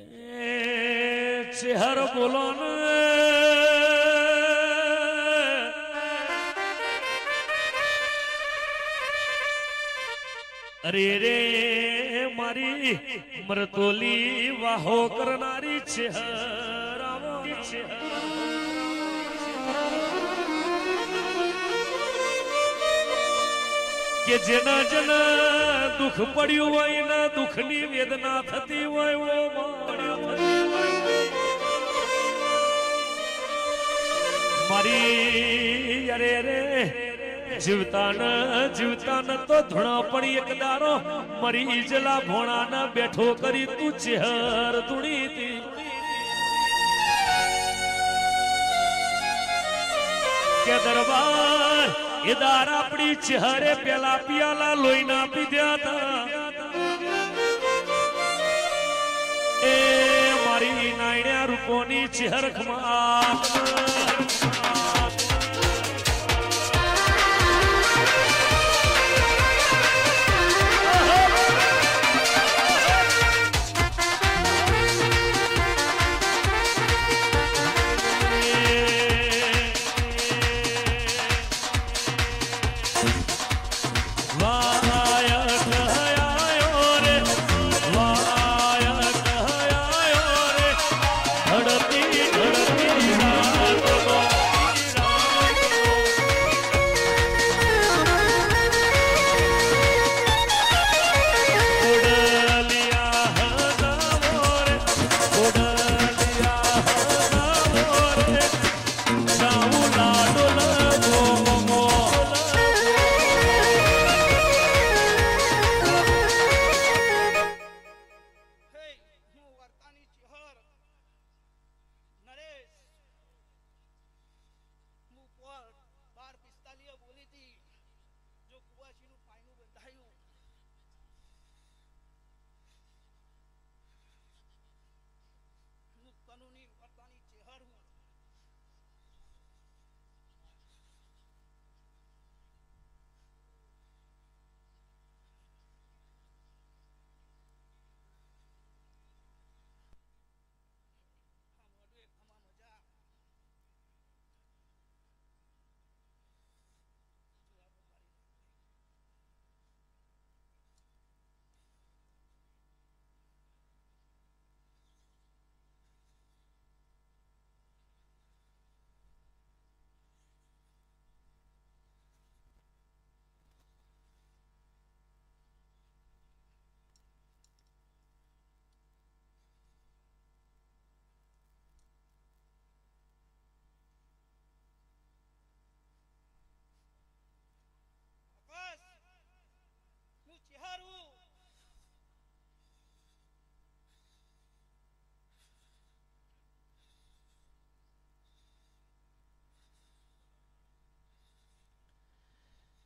કે ચેહર બોલો અરે રે મારી મરતોલી વાહો કરનારી ચેહર આવો કે જેના જેના દુઃખ પડ્યું હોય ને દુઃખની વેદના થતી હોય ઓ માં. મારી, અરે રે જીવતા ન જીવતા ન તો ધૂણા પણ એક દારો મરી ઈજલા ભોણા ન બેઠો કરી તું ચેહર ધૂણી તી. કે દરબાર, એ દાર આપણી ચહેરે પેલા પિયાલા લોહીના પીધ્યા હતા. એ મારી નાયણ્યા રૂપોની ચહેર ખમાત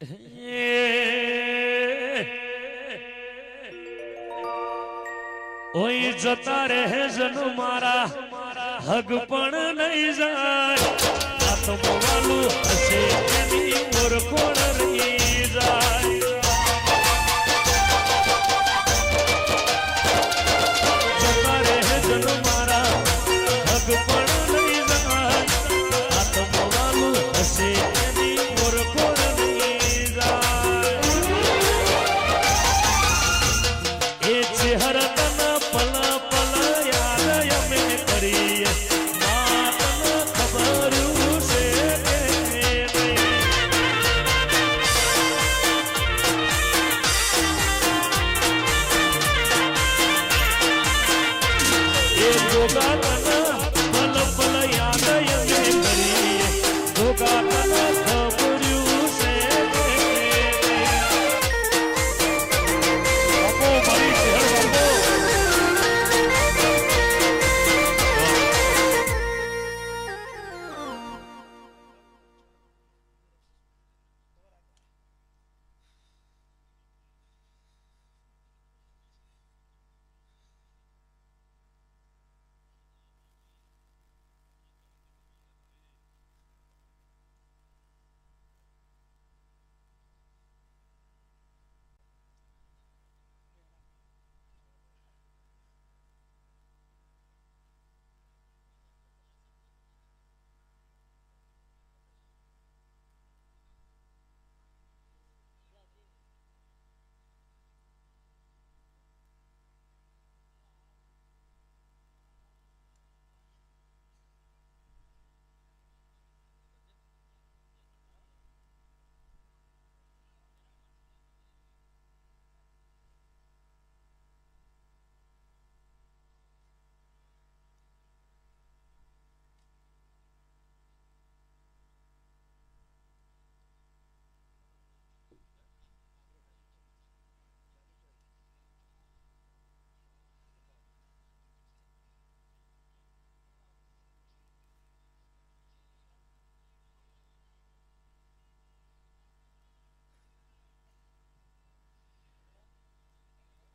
ઓય જતા રહે જનુ મારા હગ પણ નહીં જાય. આત્મવાલું હશે એની ઓર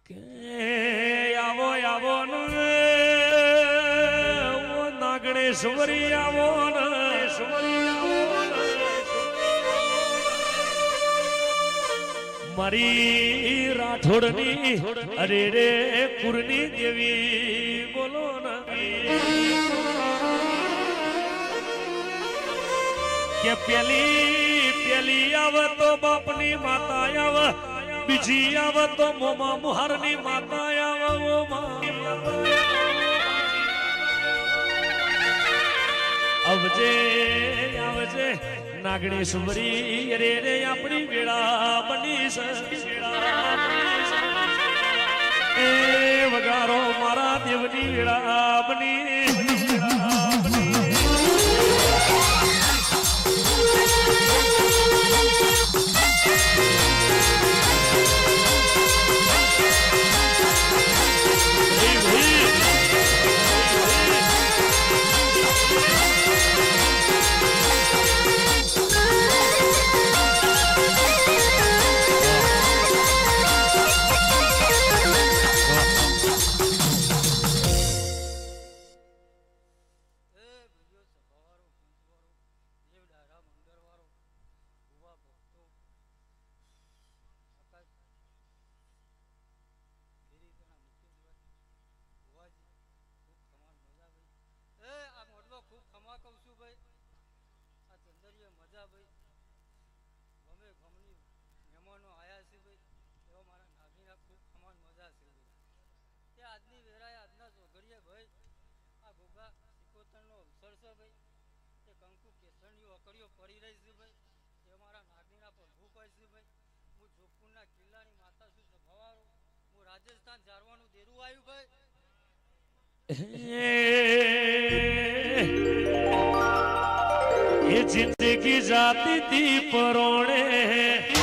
કે આવો આવો નાગણેશ્વરી, આવો મારી રાઠોડની, અરે રે, કુરની દેવી, બોલો કે પેલી પેલી આવ તો બાપની માતા આવે. બીજી આવે તો મોમા મુહારની માતા આવે આવજે. આવજે નાગણી સુમરી રે રે આપણી વેળા બની એ વગારો મારા દેવની વેળા બની મજા ભાઈ. ગમે ગમની મહેમાનો આવ્યા છે ભાઈ, એવા મારા નાગીના ખૂબ સમાન મજા છે ભાઈ. તે આજની વેરાએ આજના ચોઘડીએ ભાઈ, આ ગોગા સિકોતરનો અવસર છે ભાઈ. તે કંકુ કેસરણીઓ અકડીઓ પડી રહી છે ભાઈ. એ મારા નાગણીના પ્રભુ કહે છે ભાઈ. હું જોધપુરના કિલ્લાની માતા છું, સભાવાળો. હું રાજસ્થાન જારવાનું દેરું આવ્યું ભાઈ. જિંદગી તી પરોણે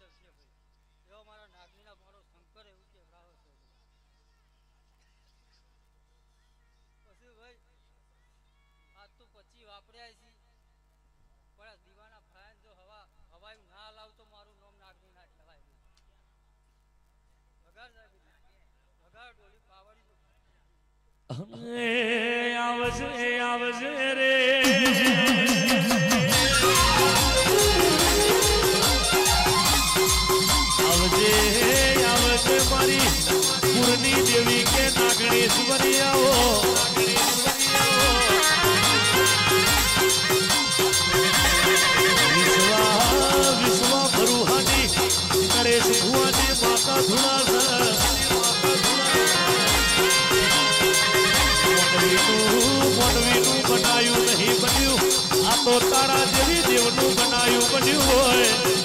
પેઢી હાચવશે ભાઈ. એવો મારા નાગમીના મારો શંકર એવું કહેવડાવે છે. પછી ભાઈ આ તો પછી વાપર્યા છે પણ દીવાના ફાયન જો હવા હવાયું ના લાવ તો મારું નામ નાગની ના કહેવાય ભગાર વગાડ વગાડ ડોલી પાવડી આવજે આવજે રે. તો તારા જેવી દેવનું બનાયું બન્યું હોય.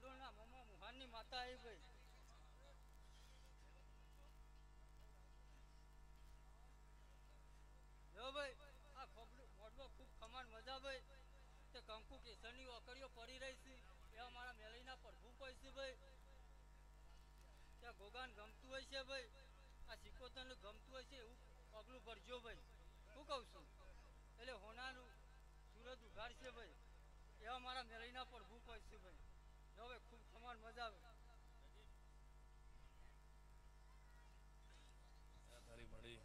લાડોના મમ્મા મુહાનની માતા આવી ભાઈ જો ભાઈ, આ ખોબડું મોઢમાં ખૂબ ખમાન મજા ભાઈ. તે કંકુ કેસરની ઓકડીઓ પડી રહી છે. એવા મારા મેલઈના પ્રભુ કોઈ છે ભાઈ. ત્યાં ગોગાન ગમતું હોય છે ભાઈ. આ સિકોતરને ગમતું હોય છે એવું પગલું ભરજો ભાઈ. શું કહું છું, એટલે હોનાનું સુરત ઉઘાડશે ભાઈ. એવા મારા મેલઈના પ્રભુ કોઈ છે ભાઈ. મજા આવે તારી મળી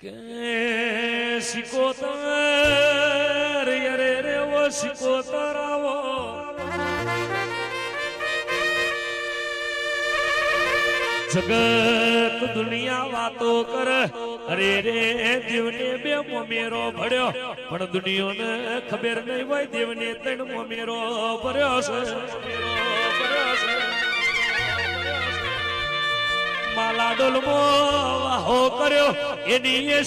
કે સિકોતર યરે રે ઓ શિકોતર આવો. જગત દુનિયા વાતો કર, અરે રે, દેવને બે મોમેરો ભર્યો. પણ દુનિયોને ખબર નહીં હોય, દેવને ત્રણ મોમેરો ભર્યો છે. માલા ડોલમો વાહો કર્યો, એની એ